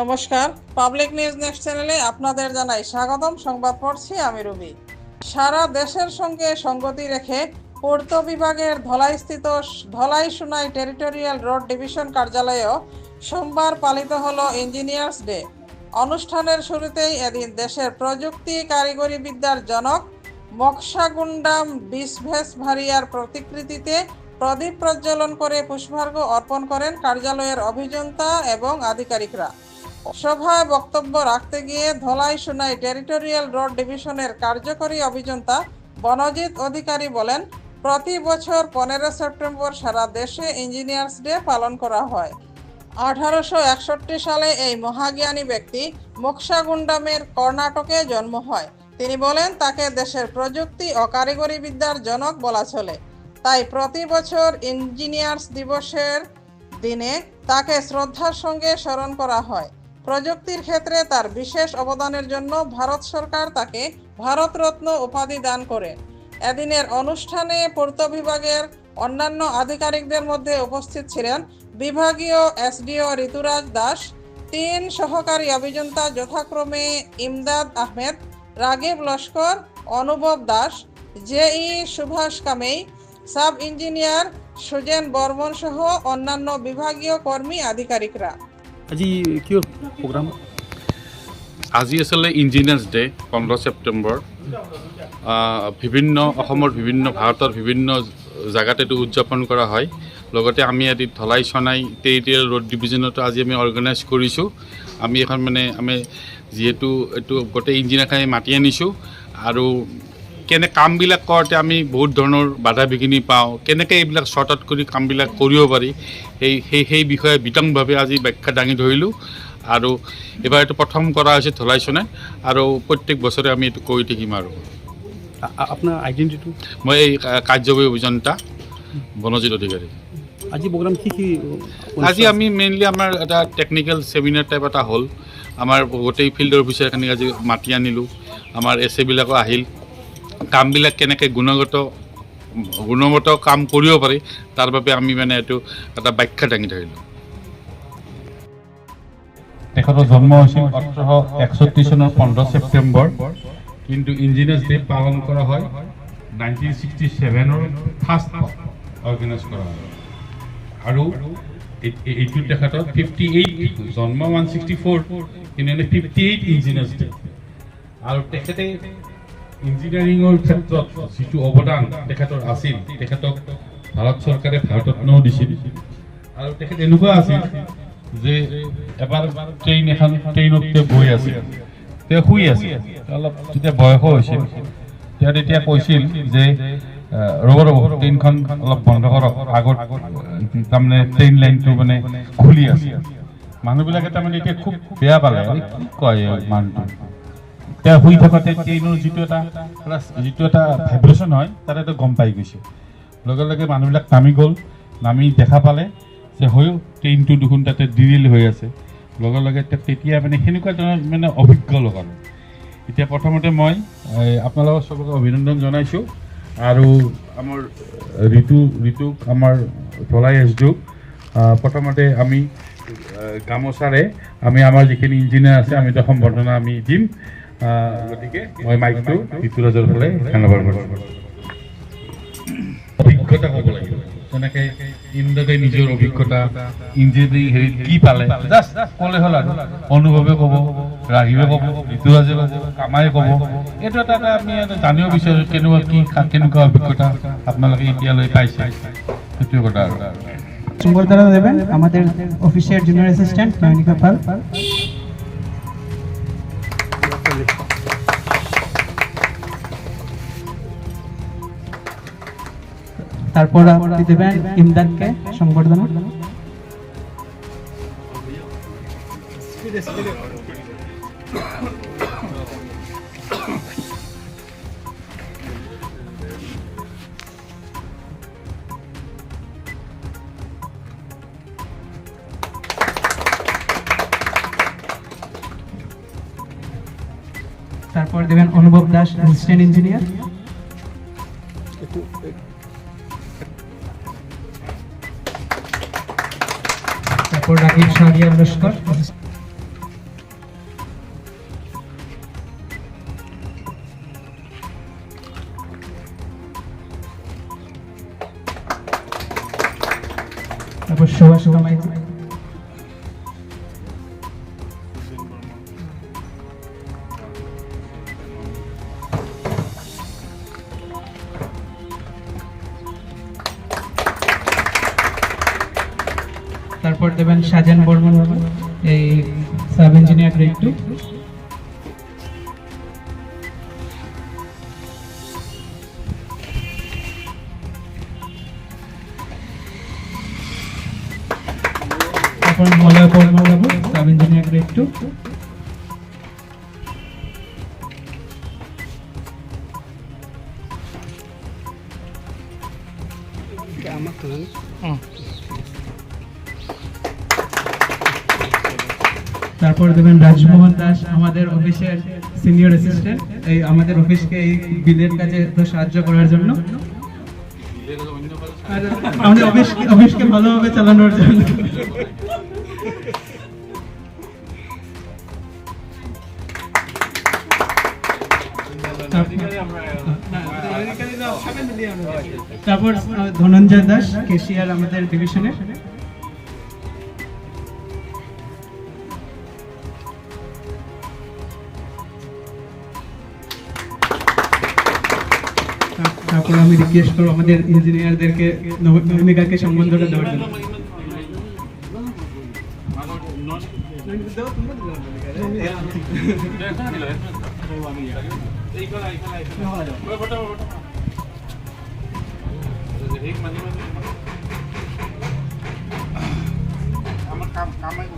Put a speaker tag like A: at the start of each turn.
A: নমস্কার। Public news next চ্যানেলে আপনাদের জানাই স্বাগতম। সংবাদ পড়ছি আমি রবি। সারা দেশের সঙ্গে সঙ্গতি রেখে পূর্ত বিভাগের ধলাইস্থিত Dhalai Sunai territorial road division কার্যালয়েও সোমবার পালিত হল ইঞ্জিনিয়ার্স ডে। অনুষ্ঠানের শুরুতেই এদিন দেশের প্রযুক্তি কারিগরি বিদ্যার জনক মকসাগুন্ডাম বিসভেস ভারিয়ার প্রতিকৃতিতে প্রদীপ প্রজ্বলন করে পুষ্পার্ঘ্য অর্পণ করেন কার্যালয়ের অভিযন্তা এবং আধিকারিকরা। সভায় বক্তব্য রাখতে গিয়ে ধলাই সুনাই টেরিটোরিয়াল রোড ডিভিশনের কার্যকরী অভিযন্তা বনজিৎ অধিকারী বলেন, প্রতি বছর পনেরো সেপ্টেম্বর সারা দেশে ইঞ্জিনিয়ার্স ডে পালন করা হয়। আঠারোশো একষট্টি সালে এই মহাজ্ঞানী ব্যক্তি মোক্সাগুন্ডামের কর্ণাটকে জন্ম হয়। তিনি বলেন, তাকে দেশের প্রযুক্তি ও কারিগরি বিদ্যার জনক বলা চলে। তাই প্রতি বছর ইঞ্জিনিয়ার্স দিবসের দিনে তাকে শ্রদ্ধার সঙ্গে স্মরণ করা হয়। প্রযুক্তির ক্ষেত্রে তার বিশেষ অবদানের জন্য ভারত সরকার তাকে ভারতরত্ন উপাধি দান করে। এদিনের অনুষ্ঠানে পূর্ত বিভাগের অন্যান্য আধিকারিকদের মধ্যে উপস্থিত ছিলেন বিভাগীয় এসডিও ঋতুরাজ দাস, তিন সহকারী অভিযন্তা যথাক্রমে ইমদাদ আহমেদ, রাগিব লস্কর, অনুভব দাস জেই সুভাষ কামেই, সাব ইঞ্জিনিয়ার সুজেন বর্মন সহ অন্যান্য বিভাগীয় কর্মী আধিকারিকরা।
B: আজি কিয় প্ৰগ্ৰাম?
C: আজি আচলতে ইঞ্জিনিয়াৰ্ছ ডে, পোন্ধৰ ছেপ্টেম্বৰ। বিভিন্ন অসমৰ বিভিন্ন, ভাৰতৰ বিভিন্ন জেগাত উদযাপন কৰা হয়। লগতে আমি ইয়াত ধলাই চনাই টেৰিটৰিয়েল ৰোড ডিভিজনতো আজি আমি অৰ্গেনাইজ কৰিছোঁ। আমি এখন মানে আমি যিহেতু এইটো গোটেই ইঞ্জিনিয়াৰখিনি মাতি আনিছোঁ। আৰু কেনে কামবিলাক কৰোঁতে আমি বহুত ধৰণৰ বাধা বিঘিনি পাওঁ কেনেকৈ এইবিলাক শ্বৰ্ট আউট কৰি কামবিলাক কৰিব পাৰি সেই সেই সেই বিষয়ে বিতংভাৱে আজি ব্যাখ্যা দাঙি ধৰিলোঁ। আৰু এইবাৰ এইটো প্ৰথম কৰা হৈছে ধলাই চনাই আৰু প্ৰত্যেক বছৰে আমি এইটো কৰি থাকিম আৰু।
B: আপোনাৰ আইডেণ্টিটিটো
C: মই এই কাৰ্যবাহী অভিযন্তা বনজিৎ অধিকাৰী।
B: আজি প্ৰগ্ৰাম কি কি
C: আজি আমি মেইনলি আমাৰ এটা টেকনিকেল ছেমিনাৰ টাইপ এটা হ'ল। আমাৰ গোটেই ফিল্ডৰ অফিচাৰখিনিক আজি মাতি আনিলোঁ। আমাৰ এছ এবিলাকো আহিল। কামবিলাক কেনেকৈ গুণগত গুণগত কাম কৰিব পাৰি, তাৰ বাবে আমি মানে এইটো এটা ব্যাখ্যা দাঙি ধৰিলোঁ।
D: তেখেতৰ জন্ম হৈছিল ওঠৰশ একষষ্ঠি চনৰ পোন্ধৰ ছেপ্টেম্বৰ, কিন্তু ইঞ্জিনিয়াৰ্ছ ডে পালন কৰা হয় নাইনটিন ছিক্সটি ছেভেনৰ ফাৰ্ষ্ট অৰ্গেনাইজ কৰা হয়। আৰু এই- এই- এইটো তেখেতৰ ফিফটি এইট জন্ম ওৱান ছিক্সটি ফ'ৰ কিন্তু এনে ফিফটি এইট ইঞ্জিনিয়াৰ্ছ ডে। আৰু তেখেতে ইঞ্জিনিয়াৰিঙৰ ক্ষেত্ৰত যিটো অৱদান তেখেতৰ আছিল, তেখেতক ভাৰত চৰকাৰে ভাৰতৰত্নও দিছিল। আৰু তেখেত এনেকুৱা আছিল যে এবাৰ ট্ৰেইন এখন, ট্ৰেইনতে বহি আছিল তেওঁ শুই আছিল অলপ যেতিয়া বয়সো হৈছিল, তেওঁ তেতিয়া কৈছিল যে ৰ'ব ৰ'ব, ট্ৰেইনখন অলপ বন্ধ কৰক, আগত, তাৰমানে ট্ৰেইন লাইনটো মানে খুলি আছে। মানুহবিলাকে তাৰমানে এতিয়া খুব বেয়া পালে কয় মানুহটো? তেওঁ শুই থাকোঁতে ট্ৰেইনৰ যিটো এটা যিটো এটা হয়, তাত এটা গম পাই গৈছে। লগে লগে মানুহবিলাক নামি গ'ল, নামি দেখা পালে যে হয়ো ট্ৰেইনটো দেখোন তাতে ডিৰিল হৈ আছে। লগে লগে তেতিয়া মানে সেনেকুৱা ধৰণৰ মানে অভিজ্ঞ আৰু এতিয়া প্ৰথমতে মই আপোনালোকক চবকে অভিনন্দন জনাইছোঁ। আৰু আমাৰ ঋতু, ঋতুক আমাৰ ধলাই এছডুক প্ৰথমতে আমি গামোচাৰে আমি আমাৰ যিখিনি ইঞ্জিনিয়াৰ আছে, আমি তেওঁ সম্বৰ্ধনা আমি দিম। গতিকে অভিজ্ঞতা নিজৰ অভিজ্ঞতা কি পালে ক'লে হ'ল অনুভৱে ক'ব ৰাগীবে ক'ব, ঋতুৰাজে ক'ব কামাই ক'ব। এইটো এটা এটা আমি জানিব বিচাৰোঁ কেনেকুৱা কি কেনেকুৱা অভিজ্ঞতা আপোনালোকে এতিয়ালৈ পাইছে। সেইটোৱে কথা আৰু।
E: দেবেন আমাদের অফিসের জুনিয়র অ্যাসিস্ট্যান্ট নয়নিকা পাল। তারপর আপনি দেবেন ইমদাদকে সংবর্ধনা। তারপর দেবেন অনুভব দাস অ্যাসিস্ট্যান্ট ইঞ্জিনিয়ার তারপর রাকিব সারিয়া লস্কর তারপর সুভাষ তারপর দেবেন সাজান বর্মন বাবু এই সাব ইঞ্জিনিয়ার গ্রেড টু তারপর মলয় বর্মন বাবু সাব ইঞ্জিনিয়ার গ্রেড টু তারপর দেবেন রাজমোহন দাস, আমাদের অফিসের সিনিয়র অ্যাসিস্ট্যান্ট এই আমাদের অফিসকে এই বিলের কাজে তো সাহায্য করার জন্য। আমাদের অফিস, অফিসকে ভালোভাবে চালানোর জন্য। তারপর ধনঞ্জয় দাস কেশিয়ার আমাদের ডিভিশনের তারপর আমি রিকোয়েস্ট করব আমাদের ইঞ্জিনিয়ারদেরকে নমিকাকে সম্বন্ধটা দেওয়ার জন্য।
C: আমার কাম কামাই